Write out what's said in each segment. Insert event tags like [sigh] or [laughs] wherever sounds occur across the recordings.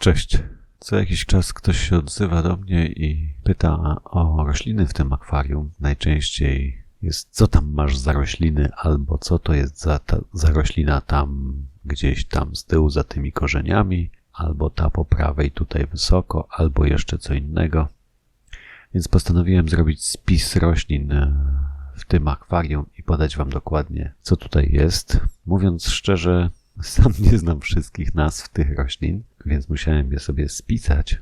Cześć. Co jakiś czas ktoś się odzywa do mnie i pyta o rośliny w tym akwarium. Najczęściej jest, co tam masz za rośliny, albo co to jest za, ta, za roślina tam, gdzieś tam z tyłu, za tymi korzeniami, albo ta po prawej tutaj wysoko, albo jeszcze co innego. Więc postanowiłem zrobić spis roślin e, w tym akwarium i podać Wam dokładnie, co tutaj jest. Mówiąc szczerze, [laughs] sam nie znam wszystkich nazw tych roślin, więc musiałem je sobie spisać.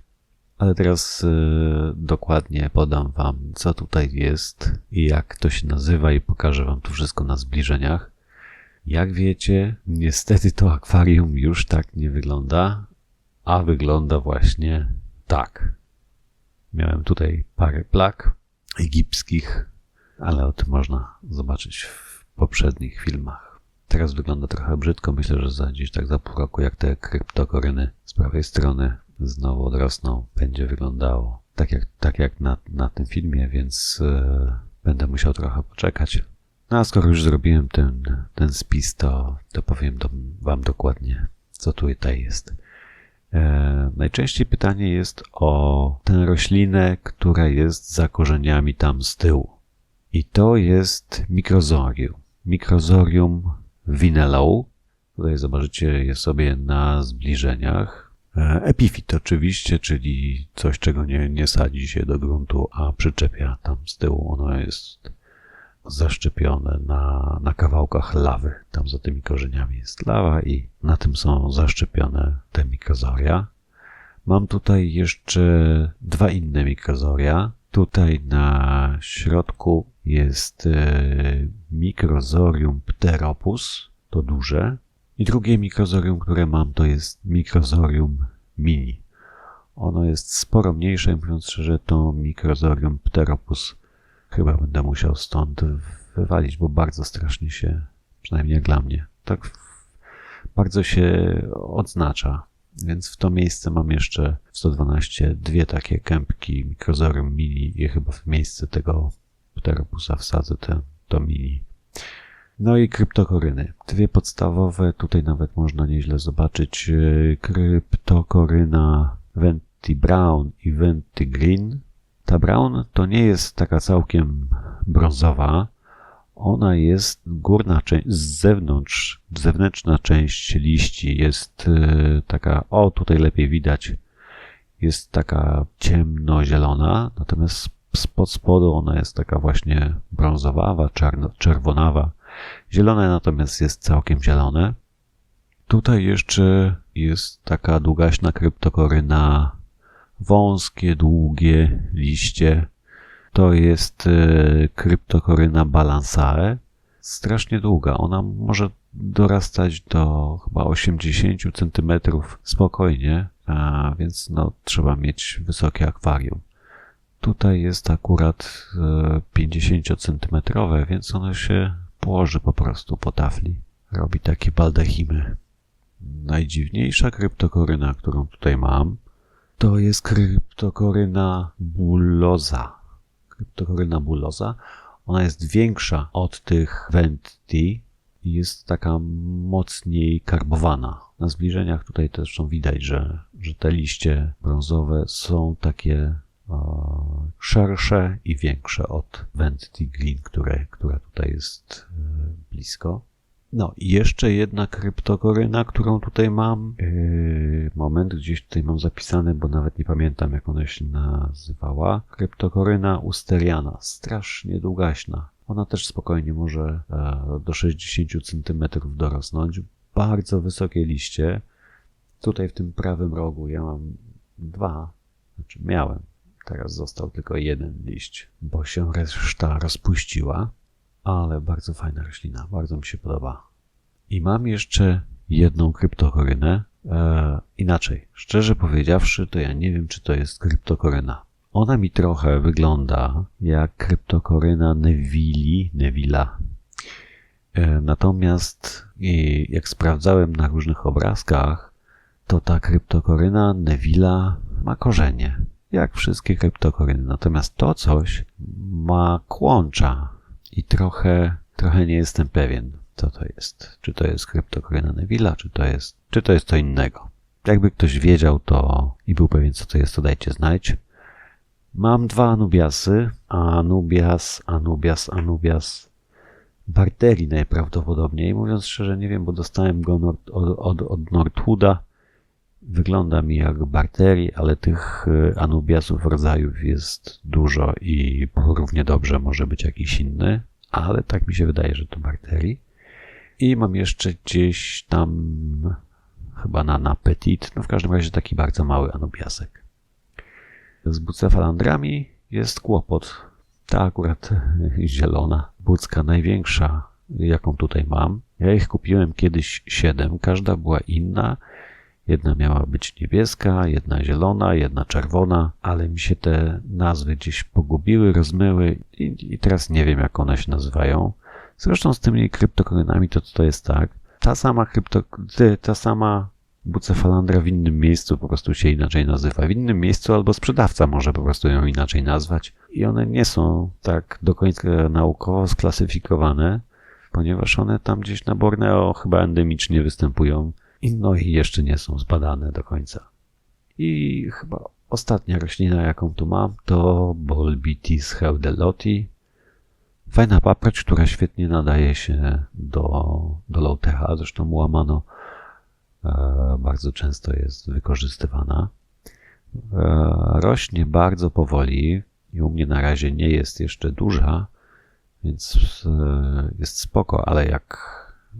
Ale teraz e, dokładnie podam Wam, co tutaj jest i jak to się nazywa, i pokażę Wam tu wszystko na zbliżeniach. Jak wiecie, niestety to akwarium już tak nie wygląda, a wygląda właśnie tak. Miałem tutaj parę plag egipskich, ale o tym można zobaczyć w poprzednich filmach. Teraz wygląda trochę brzydko. Myślę, że za gdzieś tak za pół roku, jak te kryptokoryny z prawej strony znowu odrosną, będzie wyglądało tak jak, tak jak na, na tym filmie, więc e, będę musiał trochę poczekać. No a skoro już zrobiłem ten, ten spis, to, to powiem do, Wam dokładnie, co tutaj jest. E, najczęściej pytanie jest o tę roślinę, która jest za korzeniami tam z tyłu. I to jest mikrozorium. Mikrozorium vinellow. Tutaj zobaczycie je sobie na zbliżeniach. E, Epifit oczywiście, czyli coś, czego nie, nie sadzi się do gruntu, a przyczepia tam z tyłu. Ono jest zaszczepione na, na kawałkach lawy. Tam za tymi korzeniami jest lawa i na tym są zaszczepione te mikrozoria. Mam tutaj jeszcze dwa inne mikrozoria. Tutaj na środku jest e, mikrozorium pteropus, to duże. I drugie mikrozorium, które mam, to jest mikrozorium mini. Ono jest sporo mniejsze, mówiąc szczerze, to mikrozorium pteropus chyba będę musiał stąd wywalić, bo bardzo strasznie się, przynajmniej jak dla mnie, tak bardzo się odznacza. Więc w to miejsce mam jeszcze w 112 dwie takie kępki mikrozorium mini i chyba w miejsce tego pteropusa wsadzę te, to mini. No i kryptokoryny. Dwie podstawowe, tutaj nawet można nieźle zobaczyć. Kryptokoryna Venti Brown i Venti Green. Ta Brown to nie jest taka całkiem brązowa. Ona jest górna część, z zewnątrz, zewnętrzna część liści jest taka, o tutaj lepiej widać, jest taka ciemnozielona, natomiast spod spodu ona jest taka właśnie brązowawa, czerwonawa. Zielone natomiast jest całkiem zielone. Tutaj jeszcze jest taka długaśna kryptokoryna, wąskie, długie liście. To jest e, kryptokoryna balansae. Strasznie długa. Ona może dorastać do chyba 80 cm spokojnie, a więc no, trzeba mieć wysokie akwarium. Tutaj jest akurat 50 cm, więc ono się położy po prostu po tafli. Robi takie baldachimy. Najdziwniejsza kryptokoryna, którą tutaj mam, to jest kryptokoryna bulloza. Kryptokoryna bulloza. Ona jest większa od tych Venti i jest taka mocniej karbowana. Na zbliżeniach tutaj też widać, że, że te liście brązowe są takie szersze i większe od Venti Green, które, która tutaj jest e, blisko. No i jeszcze jedna kryptokoryna, którą tutaj mam. Yy, moment, gdzieś tutaj mam zapisane, bo nawet nie pamiętam jak ona się nazywała. Kryptokoryna usteriana, strasznie długaśna. Ona też spokojnie może e, do 60 cm dorosnąć. Bardzo wysokie liście. Tutaj w tym prawym rogu ja mam dwa, znaczy miałem Teraz został tylko jeden liść, bo się reszta rozpuściła, ale bardzo fajna roślina, bardzo mi się podoba. I mam jeszcze jedną kryptokorynę. E, inaczej, szczerze powiedziawszy, to ja nie wiem, czy to jest kryptokoryna. Ona mi trochę wygląda jak kryptokoryna Nevili, Nevila. E, natomiast jak sprawdzałem na różnych obrazkach, to ta kryptokoryna Nevila ma korzenie jak wszystkie kryptokoryny. Natomiast to coś ma kłącza i trochę trochę nie jestem pewien, co to jest. Czy to jest kryptokoryna Neville'a, czy to jest, czy to jest co innego. Jakby ktoś wiedział to i był pewien, co to jest, to dajcie znać. Mam dwa Anubiasy. Anubias, Anubias, Anubias. Barteri najprawdopodobniej. Mówiąc szczerze, nie wiem, bo dostałem go od, od, od. Wygląda mi jak Barteri, ale tych y, Anubiasów rodzajów jest dużo i równie dobrze może być jakiś inny, ale tak mi się wydaje, że to Barteri. I mam jeszcze gdzieś tam chyba na, na Petit, no w każdym razie taki bardzo mały Anubiasek. Z bucefalandrami jest kłopot. Ta akurat [laughs] zielona bucka największa, jaką tutaj mam. Ja ich kupiłem kiedyś siedem, każda była inna. Jedna miała być niebieska, jedna zielona, jedna czerwona, ale mi się te nazwy gdzieś pogubiły, rozmyły i, i teraz nie wiem, jak one się nazywają. Zresztą z tymi kryptokorynami to to jest tak. Ta sama krypto, ta sama bucefalandra w innym miejscu po prostu się inaczej nazywa. W innym miejscu albo sprzedawca może po prostu ją inaczej nazwać. I one nie są tak do końca naukowo sklasyfikowane, ponieważ one tam gdzieś na Borneo chyba endemicznie występują. No i jeszcze nie są zbadane do końca. I chyba ostatnia roślina, jaką tu mam, to Bolbitis heudeloti. Fajna paprycz, która świetnie nadaje się do, do low-techa, zresztą łamano bardzo często jest wykorzystywana. Rośnie bardzo powoli i u mnie na razie nie jest jeszcze duża, więc jest spoko, ale jak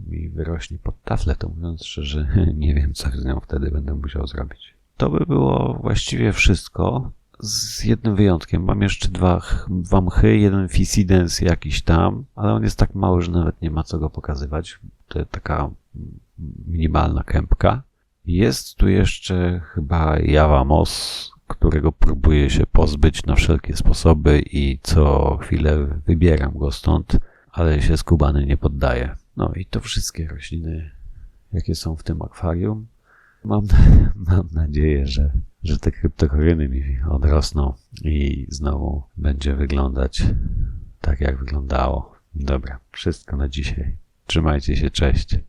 mi wyrośnie pod taflę, to mówiąc szczerze, [laughs] nie wiem, co z nią wtedy będę musiał zrobić. To by było właściwie wszystko, z jednym wyjątkiem. Mam jeszcze dwa, dwa mchy, jeden Fisidens jakiś tam, ale on jest tak mały, że nawet nie ma co go pokazywać. To taka minimalna kępka. Jest tu jeszcze chyba Jawamos, którego próbuję się pozbyć na wszelkie sposoby i co chwilę wybieram go stąd, ale się skubany nie poddaje. No i to wszystkie rośliny, jakie są w tym akwarium. Mam, [laughs] mam nadzieję, że, że te kryptokoryny mi odrosną i znowu będzie wyglądać tak, jak wyglądało. Dobra, wszystko na dzisiaj. Trzymajcie się, cześć.